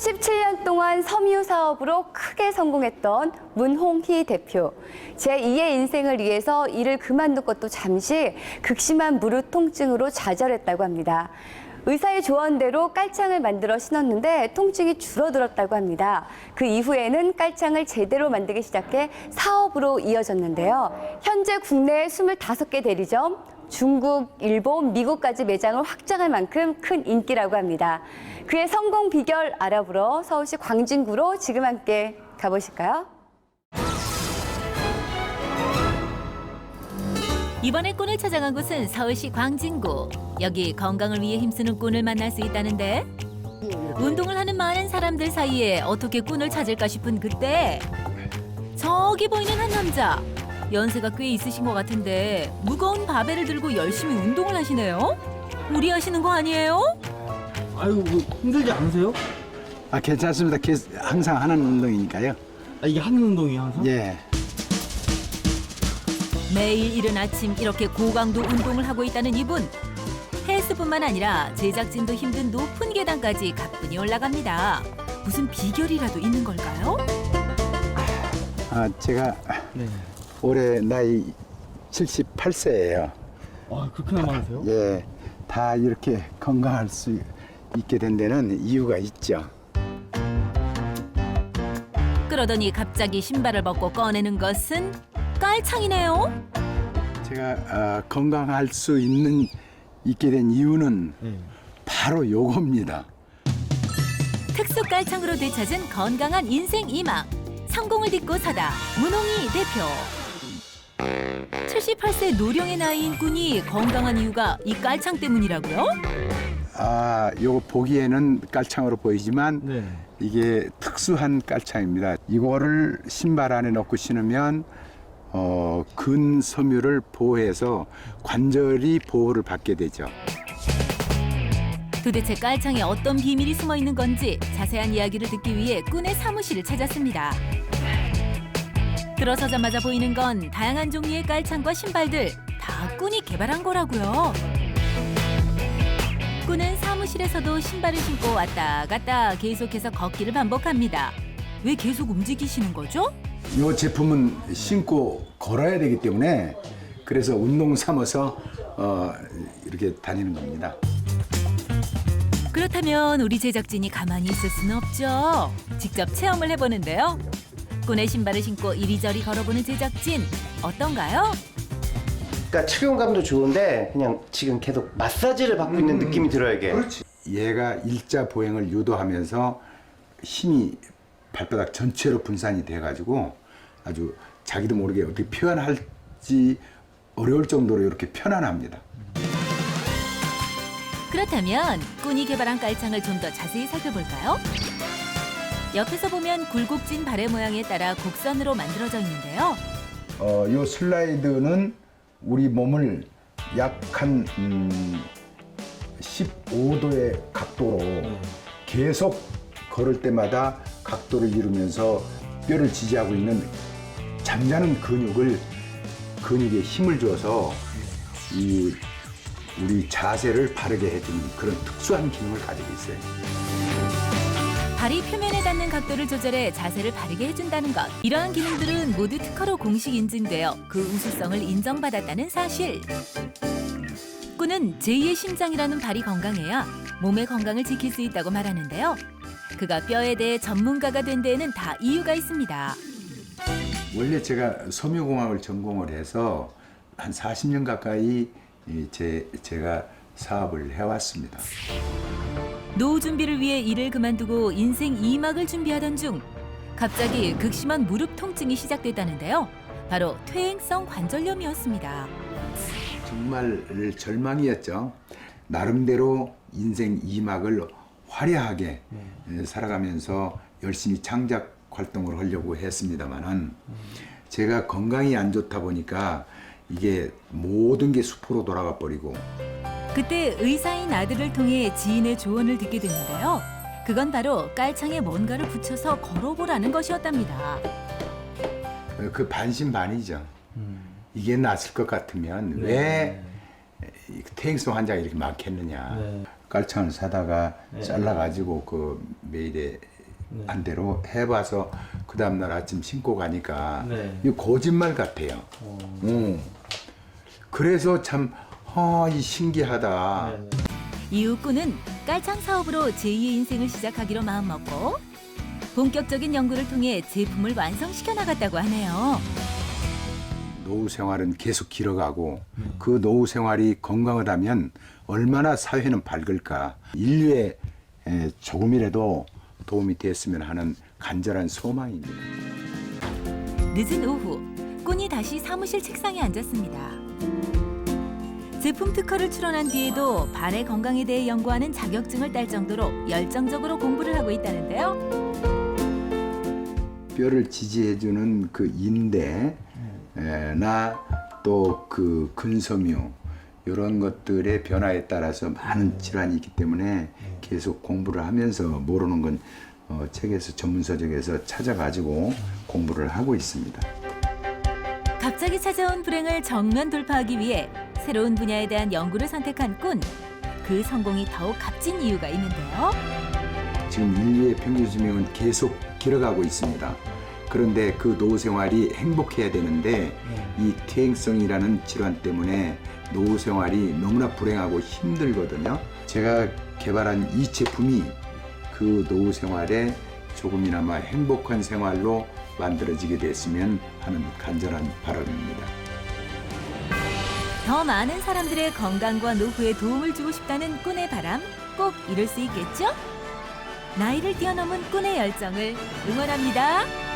37년 동안 섬유 사업으로 크게 성공했던 문홍희 대표. 제2의 인생을 위해서 일을 그만두고 또 잠시 극심한 무릎 통증으로 좌절했다고 합니다. 의사의 조언대로 깔창을 만들어 신었는데 통증이 줄어들었다고 합니다. 그 이후에는 깔창을 제대로 만들기 시작해 사업으로 이어졌는데요. 현재 국내 25개 대리점, 중국, 일본, 미국까지 매장을 확장할 만큼 큰 인기라고 합니다. 그의 성공 비결 알아보러 서울시 광진구로 지금 함께 가보실까요? 이번에 꾼을 찾아간 곳은 서울시 광진구. 여기 건강을 위해 힘쓰는 꾼을 만날 수 있다는데 운동을 하는 많은 사람들 사이에 어떻게 꾼을 찾을까 싶은 그때 저기 보이는 한 남자 연세가 꽤 있으신 것 같은데 무거운 바벨을 들고 열심히 운동을 하시네요. 무리하시는 거 아니에요? 아유 뭐 힘들지 않으세요? 아 괜찮습니다. 계- 항상 하는 운동이니까요. 아 이게 하는 운동이에요 항상? 예. 매일 이른 아침 이렇게 고강도 운동을 하고 있다는 이분. 헬스뿐만 아니라 제작진도 힘든 높은 계단까지 가뿐히 올라갑니다. 무슨 비결이라도 있는 걸까요? 아 제가 네. 올해 나이 78세예요. 아 그렇게나 많으세요? 예. 다 이렇게 건강할 수 있게 된 데는 이유가 있죠. 그러더니 갑자기 신발을 벗고 꺼내는 것은 깔창이네요. 제가 아, 건강할 수 있는 있게 된 이유는 네. 바로 요겁니다. 특수 깔창으로 되찾은 건강한 인생 이막. 성공을 딛고 사다 문홍희 대표. 78세 노령의 나이인 꾼이 건강한 이유가 이 깔창 때문이라고요? 아, 요거 보기에는 깔창으로 보이지만 네. 이게 특수한 깔창입니다. 이거를 신발 안에 넣고 신으면 어, 근섬유를 보호해서 관절이 보호를 받게 되죠. 도대체 깔창에 어떤 비밀이 숨어 있는 건지 자세한 이야기를 듣기 위해 꾼의 사무실을 찾았습니다. 들어서자마자 보이는 건 다양한 종류의 깔창과 신발들 다 꾼이 개발한 거라고요. 꾼은 사무실에서도 신발을 신고 왔다 갔다 계속해서 걷기를 반복합니다. 왜 계속 움직이시는 거죠? 이 제품은 신고 걸어야 되기 때문에 그래서 운동 삼아서 어, 이렇게 다니는 겁니다. 그렇다면 우리 제작진이 가만히 있을 수는 없죠. 직접 체험을 해보는데요. 꾼의 신발을 신고 이리저리 걸어보는 제작진 어떤가요? 그러니까 착용감도 좋은데 그냥 지금 계속 마사지를 받고 있는 느낌이 들어요 이게. 얘가 일자 보행을 유도하면서 힘이 발바닥 전체로 분산이 돼가지고 아주 자기도 모르게 어떻게 표현할지 어려울 정도로 이렇게 편안합니다. 그렇다면 꾼이 개발한 깔창을 좀 더 자세히 살펴볼까요? 옆에서 보면 굴곡진 발의 모양에 따라 곡선으로 만들어져 있는데요. 어, 이 슬라이드는 우리 몸을 약한 음, 15도의 각도로 계속 걸을 때마다 각도를 이루면서 뼈를 지지하고 있는 잠자는 근육을 근육에 힘을 줘서 이 우리 자세를 바르게 해주는 그런 특수한 기능을 가지고 있어요. 발이 표면에 닿는 각도를 조절해 자세를 바르게 해준다는 것. 이러한 기능들은 모두 특허로 공식 인증되어 그 우수성을 인정받았다는 사실. 꾼은 제2의 심장이라는 발이 건강해야 몸의 건강을 지킬 수 있다고 말하는데요. 그가 뼈에 대해 전문가가 된 데에는 다 이유가 있습니다. 원래 제가 섬유공학을 전공을 해서 한 40년 가까이 이 제, 제가 사업을 해왔습니다. 노후 준비를 위해 일을 그만두고 인생 2막을 준비하던 중 갑자기 극심한 무릎 통증이 시작됐다는데요. 바로 퇴행성 관절염이었습니다. 정말 절망이었죠. 나름대로 인생 2막을 화려하게 에, 살아가면서 열심히 창작 활동을 하려고 했습니다만은 제가 건강이 안 좋다 보니까 이게 모든 게 수포로 돌아가 버리고 그때 의사인 아들을 통해 지인의 조언을 듣게 됐는데요. 그건 바로 깔창에 뭔가를 붙여서 걸어보라는 것이었답니다. 어, 그 반신반의죠. 이게 낫을 것 같으면 왜이 퇴행성 환자가 이렇게 많겠느냐. 네. 깔창을 사다가 네. 잘라가지고 그 매일에 네. 안 대로 해봐서 그 다음날 아침 신고 가니까 네. 이거 거짓말 같아요. 어. 음. 그래서 참, 아, 이 신기하다. 네. 꾼은 깔창 사업으로 제2의 인생을 시작하기로 마음먹고 본격적인 연구를 통해 제품을 완성시켜 나갔다고 하네요. 노후 생활은 계속 길어가고 네. 그 노후 생활이 건강하다면 얼마나 사회는 밝을까. 인류에 에, 조금이라도 도움이 됐으면 하는 간절한 소망입니다. 늦은 오후 꾼이 다시 사무실 책상에 앉았습니다. 제품 특허를 출원한 뒤에도 발의 건강에 대해 연구하는 자격증을 딸 정도로 열정적으로 공부를 하고 있다는데요. 뼈를 지지해주는 그 인대나 또 그 근섬유 이런 것들의 변화에 따라서 많은 질환이 있기 때문에 계속 공부를 하면서 모르는 건 어, 책에서 전문 서적에서 찾아가지고 공부를 하고 있습니다. 갑자기 찾아온 불행을 정면 돌파하기 위해 새로운 분야에 대한 연구를 선택한 꾼. 그 성공이 더욱 값진 이유가 있는데요. 지금 인류의 평균 수명은 계속 길어가고 있습니다. 그런데 그 노후 생활이 행복해야 되는데 이 퇴행성이라는 질환 때문에 노후 생활이 너무나 불행하고 힘들거든요. 제가 개발한 이 제품이 그 노후 생활에 조금이나마 행복한 생활로 만들어지게 됐으면 하는 간절한 바람입니다. 더 많은 사람들의 건강과 노후에 도움을 주고 싶다는 꾼의 바람 꼭 이룰 수 있겠죠? 나이를 뛰어넘은 꾼의 열정을 응원합니다.